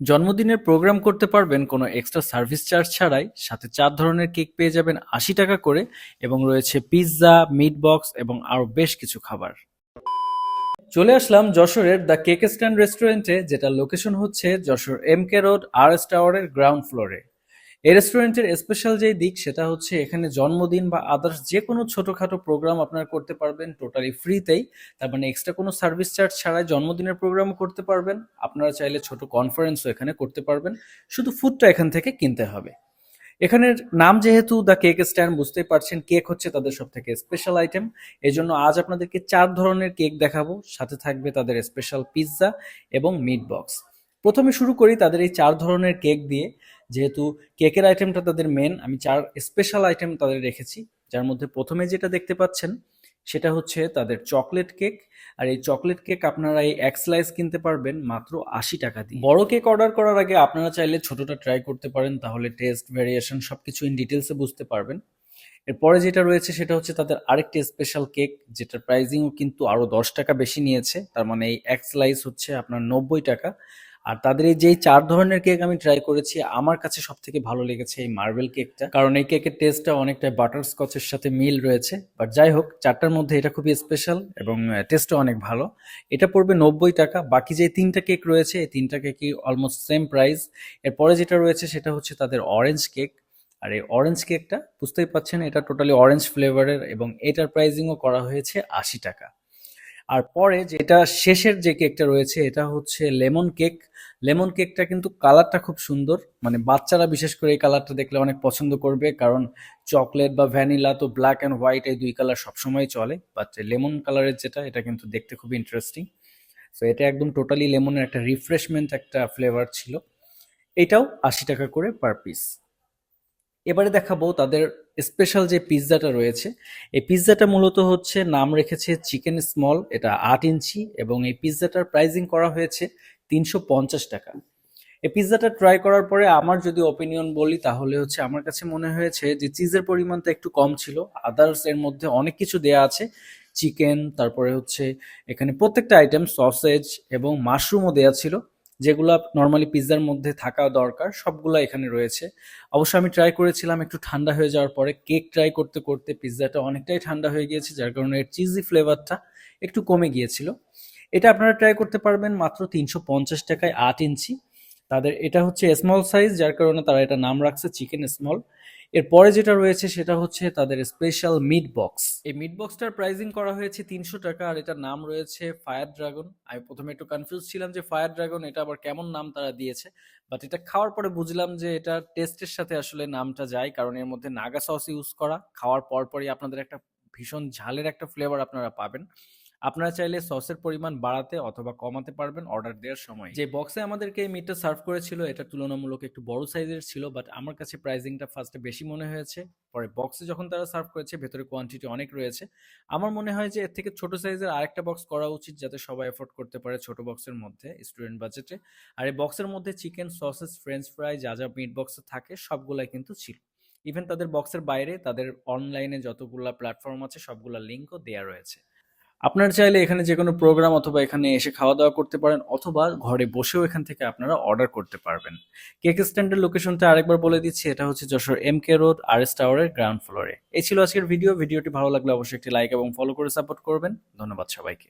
জন্মদিনের প্রোগ্রাম করতে পারবেন কোনো এক্সট্রা সার্ভিস চার্জ ছাড়াই। সাথে চার ধরনের কেক পেয়ে যাবেন আশি টাকা করে এবং রয়েছে পিৎজা, মিট বক্স এবং আরও বেশ কিছু খাবার। চলে আসলাম যশোরের দ্য কেক স্ট্যান্ড রেস্টুরেন্টে যেটা লোকেশন হচ্ছে Jessore M K road, R S টাওয়ারের গ্রাউন্ড ফ্লোরে। এই রেস্টুরেন্টের স্পেশাল যে দিক, সেটা হচ্ছে এখানে জন্মদিন বা আদার্স যে কোনো ছোটোখাটো প্রোগ্রাম আপনারা করতে পারবেন টোটালি ফ্রিতেই তার মানে এক্সট্রা কোনো সার্ভিস চার্জ ছাড়াই জন্মদিনের প্রোগ্রামও করতে পারবেন। আপনারা চাইলে ছোট কনফারেন্সও এখানে করতে পারবেন। শুধু ফুডটা এখান থেকে কিনতে হবে। এখানের নাম যেহেতু দ্য কেক স্ট্যান্ড বুঝতেই পারছেন কেক হচ্ছে তাদের সব থেকে স্পেশাল আইটেম এই জন্য আজ আপনাদেরকে চার ধরনের কেক দেখাবো। সাথে থাকবে তাদের স্পেশাল পিৎজা এবং মিট বক্স প্রথমে শুরু করি তাদের এই চার ধরনের কেক দিয়ে। যেহেতু কেকের আইটেমটা তাদের মেন আমি চার স্পেশাল আইটেম তাদের রেখেছি, যার মধ্যে প্রথমে যেটা দেখতে পাচ্ছেন, সেটা হচ্ছে তাদের চকলেট কেক আর এই চকলেট কেক আপনারা এই এক স্লাইস কিনতে পারবেন মাত্র আশি টাকা দিয়ে। বড় কেক অর্ডার করার আগে আপনারা চাইলে ছোটটা ট্রাই করতে পারেন, তাহলে টেস্ট ভেরিয়েশন সবকিছু ইন ডিটেলসে বুঝতে পারবেন। এরপরে যেটা রয়েছে সেটা হচ্ছে তাদের আরেকটি স্পেশাল কেক যেটার প্রাইজিংও কিন্তু আরও দশ টাকা বেশি নিয়েছে, তার মানে এই এক স্লাইস হচ্ছে আপনার নব্বই টাকা। আর তাদের এই যেই চার ধরনের কেক আমি ট্রাই করেছি, আমার কাছে সব থেকে ভালো লেগেছে এই মার্বেল কেকটা কারণ এই কেকের টেস্টটা অনেকটা বাটার স্কচের সাথে মিল রয়েছে। বাট যাই হোক, চারটার মধ্যে এটা খুবই স্পেশাল এবং টেস্টও অনেক ভালো। এটা পড়বে নব্বই টাকা। বাকি যে তিনটা কেক রয়েছে, এই তিনটা কেকই অলমোস্ট সেম প্রাইস এরপরে যেটা রয়েছে, সেটা হচ্ছে তাদের অরেঞ্জ কেক আর এই অরেঞ্জ কেকটা বুঝতেই পাচ্ছেন এটা টোটালি অরেঞ্জ ফ্লেভারের এবং এটার প্রাইজিংও করা হয়েছে আশি টাকা। আর পরে যেটা শেষের যে কেকটা রয়েছে, এটা হচ্ছে লেমন কেক। লেমন কেকটা কিন্তু কালারটা খুব সুন্দর। মানে বাচ্চারা বিশেষ করে এই কালারটা দেখলে অনেক পছন্দ করবে। কারণ চকলেট বা ভ্যানিলা তো ব্ল্যাক অ্যান্ড হোয়াইট এই দুই কালার সবসময় চলে। বাট লেমন কালারের যেটা, এটা কিন্তু দেখতে খুব ইন্টারেস্টিং সো এটা একদম টোটালি লেমনের একটা রিফ্রেশমেন্ট একটা ফ্লেভার ছিল। এটাও আশি টাকা করে পার পিস এবারে দেখাবো তাদের স্পেশাল যে পিৎজাটা রয়েছে। এই পিৎজাটা মূলত হচ্ছে নাম রেখেছে চিকেন স্মল, এটা আট ইঞ্চি এবং এই পিৎজাটার প্রাইজিং করা হয়েছে তিনশো পঞ্চাশ টাকা। এই পিৎজাটা ট্রাই করার পরে আমার যদি অপিনিয়ন বলি, তাহলে হচ্ছে আমার কাছে মনে হয়েছে যে চিজের পরিমাণটা একটু কম ছিল। আদার্স এর মধ্যে অনেক কিছু দেয়া আছে। চিকেন তারপরে হচ্ছে এখানে প্রত্যেকটা আইটেম সসেজ এবং মাশরুমও দেয়া ছিল। যেগুলো নর্মালি পিৎজার মধ্যে থাকা দরকার, সবগুলো এখানে রয়েছে। অবশ্য আমি ট্রাই করেছিলাম একটু ঠান্ডা হয়ে যাওয়ার পরে কেক ট্রাই করতে করতে পিৎজাটা অনেকটাই ঠান্ডা হয়ে গিয়েছে, যার কারণে এর চিজি ফ্লেভারটা একটু কমে গিয়েছিল। এটা আপনারা ট্রাই করতে পারবেন মাত্র তিনশো পঞ্চাশ টাকায় আট ইঞ্চি। তাদের, এটা হচ্ছে স্মল সাইজ যার কারণে তারা এটা নাম রাখছে চিকেন স্মল এরপরে যেটা রয়েছে সেটা হচ্ছে তাদের স্পেশাল মিট বক্স এই মিট বক্সটার প্রাইজিং করা হয়েছে তিনশো টাকা আর এটার নাম রয়েছে ফায়ার ড্রাগন আমি প্রথমে একটু কনফিউজ ছিলাম যে ফায়ার ড্রাগন এটা আবার কেমন নাম তারা দিয়েছে বাট এটা খাওয়ার পরে বুঝলাম যে এটা টেস্টের সাথে আসলে নামটা যায়, কারণ এর মধ্যে নাগা সস ইউজ করা, খাওয়ার পরপরই আপনাদের একটা ভীষণ ঝালের একটা ফ্লেভার আপনারা পাবেন। আপনারা চাইলে সসের পরিমাণ বাড়াতে অথবা কমাতে পারবেন অর্ডার দেওয়ার সময়। যে বক্সে আমাদেরকে এই মিটটা সার্ভ করেছিল, এটা তুলনামূলক একটু বড় সাইজের ছিল বাট আমার কাছে প্রাইসিংটা ফার্স্টে বেশি মনে হয়েছে। পরে বক্সে যখন তারা সার্ভ করেছে, ভেতরে কোয়ান্টিটি অনেক রয়েছে। আমার মনে হয় যে এর থেকে ছোট সাইজের আরেকটা বক্স করা উচিত, যাতে সবাই এফোর্ড করতে পারে ছোট বক্সের মধ্যে স্টুডেন্ট বাজেটে আর এই বক্সের মধ্যে চিকেন সসেস ফ্রেঞ্চ ফ্রাই যা যা মিট বক্সে থাকে, সবগুলাই কিন্তু ছিল। ইভেন তাদের বক্সের বাইরে, তাদের অনলাইনে যতগুলা প্ল্যাটফর্ম আছে, সবগুলা লিঙ্কও দেওয়া রয়েছে। আপনারা চাইলে এখানে যে কোনো প্রোগ্রাম অথবা এখানে এসে খাওয়া দাওয়া করতে পারেন অথবা ঘরে বসেও এখান থেকে আপনারা অর্ডার করতে পারবেন। কেক স্ট্যান্ডের লোকেশনটা আরেকবার বলে দিচ্ছি, এটা হচ্ছে Jessore M K road R S টাওয়ারের গ্রাউন্ড ফ্লোরে এই ছিল আজকের ভিডিও ভিডিওটি ভালো লাগলে অবশ্যই একটি লাইক এবং ফলো করে সাপোর্ট করবেন। ধন্যবাদ সবাইকে।